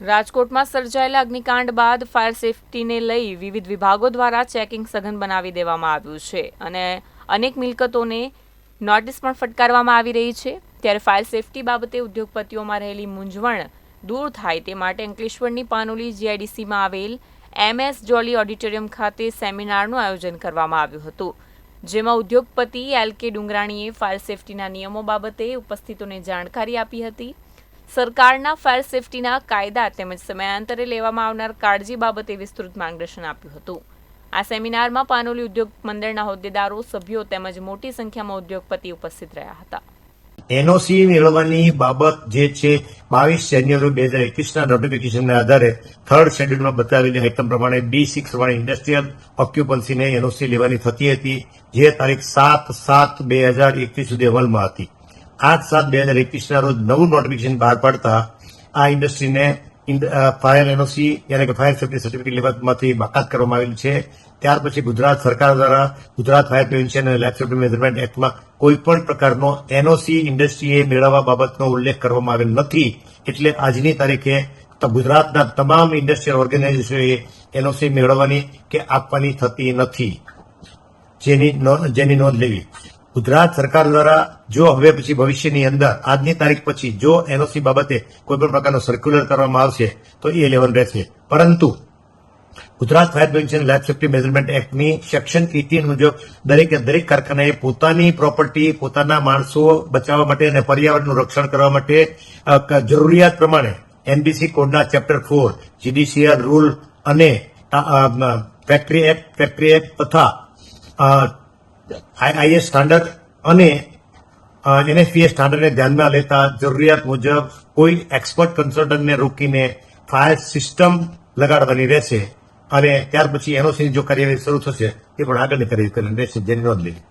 રાજકોટમાં સર્જાયેલા અગ્નિકાંડ બાદ ફાયર સેફટીને લઈ વિવિધ વિભાગો દ્વારા ચેકિંગ સઘન બનાવી દેવામાં આવ્યું છે અને અનેક મિલકતોને નોટિસ પણ ફટકારવામાં આવી રહી છે. ત્યારે ફાયર સેફટી બાબતે ઉદ્યોગપતિઓમાં રહેલી મૂંઝવણ દૂર થાય તે માટે અંકલેશ્વરની પાનોલી જીઆઈડીસીમાં આવેલ એમએસ જોલી ઓડિટોરિયમ ખાતે સેમિનારનું આયોજન કરવામાં આવ્યું હતું. જેમાં ઉદ્યોગપતિ એલ કે ડુંગરાણીએ ફાયર સેફટીના નિયમો બાબતે ઉપસ્થિતોને જાણકારી આપી હતી. સરકારના ફાયર સેફટીના કાયદા તેમજ સમયાંતરે લેવામાં આવનાર કાળજી બાબતે વિસ્તૃત માર્ગદર્શન આપ્યું હતું. આ સેમિનારમાં પાનોલી ઉદ્યોગ મંડળના હોદ્દેદારો, સભ્યો તેમજ મોટી સંખ્યામાં ઉદ્યોગપતિ ઉપસ્થિત રહ્યા હતા. એનઓસી મેળવવાની બાબત જે છે, બાવીસ જાન્યુઆરી બે હજાર એકવીસના નોટિફિકેશનના આધારે થર્ડ શેડ્યુલમાં બતાવેલી આઇટમ પ્રમાણે બી સિક્સ પ્રમાણે ઇન્ડસ્ટ્રીયલ ઓક્યુપન્સીને એનઓસી લેવાની થતી હતી, જે તારીખ સાત સાત બે હજાર એકવીસ સુધી અમલમાં હતી. આઠ સાત બે હજાર એકવીસના રોજ નવું નોટિફિકેશન બહાર પાડતા આ ઇન્ડસ્ટ્રીને ફાયર એનઓસી યાની કે ફાયર સેફ્ટી સર્ટિફિકેટ લેવામાંથી બાકાત કરવામાં આવેલી છે. ત્યાર પછી ગુજરાત સરકાર દ્વારા ગુજરાત ફાયર પ્રિવેન્શન અને લાઇફ સેફ્ટી મેનેજમેન્ટ એક્ટમાં કોઈ પણ પ્રકારનો એનઓસી ઇન્ડસ્ટ્રીએ મેળવવા બાબતનો ઉલ્લેખ કરવામાં આવેલ નથી. એટલે આજની તારીખે ગુજરાતના તમામ ઇન્ડસ્ટ્રીયલ ઓર્ગેનાઇઝેશનોએ એનઓસી મેળવવાની કે આપવાની થતી નથી. જેની જેની નોંધ લેવી. ગુજરાત સરકાર દ્વારા જો હવે પછી ભવિષ્યની અંદર આજની તારીખ પછી જો એનઓસી બાબતે કોઈ પણ પ્રકારનો સર્ક્યુલર કરવામાં આવશે, તો એ લેવલ રહેશે. પરંતુ Gujarat fire prevention life safety measurement એક્ટની section eighteen મુજબ દરેકે દરેક કારખાનાએ પોતાની પ્રોપર્ટી, પોતાના માણસો બચાવવા માટે અને પર્યાવરણનું રક્ષણ કરવા માટે જરૂરિયાત પ્રમાણે એનબીસી કોડના ચેપ્ટર ફોર, જીડીસીઆર રૂલ અને ફેક્ટરી એક્ટ ફેક્ટરી એક્ટ તથા આઈએસ સ્ટાન્ડર્ડ અને એનએફપીએ સ્ટાન્ડર્ડને ધ્યાનમાં લેતા જરૂરિયાત મુજબ કોઈ એક્સપર્ટ કન્સલ્ટન્ટને રોકીને ફાયર સિસ્ટમ લગાડવાની રહેશે. અને ત્યાર પછી એનઓસીની જો કાર્યવાહી શરૂ થશે તે પણ આગળની કાર્યવાહી કરીને રહેશે, જેની નોંધ લેવી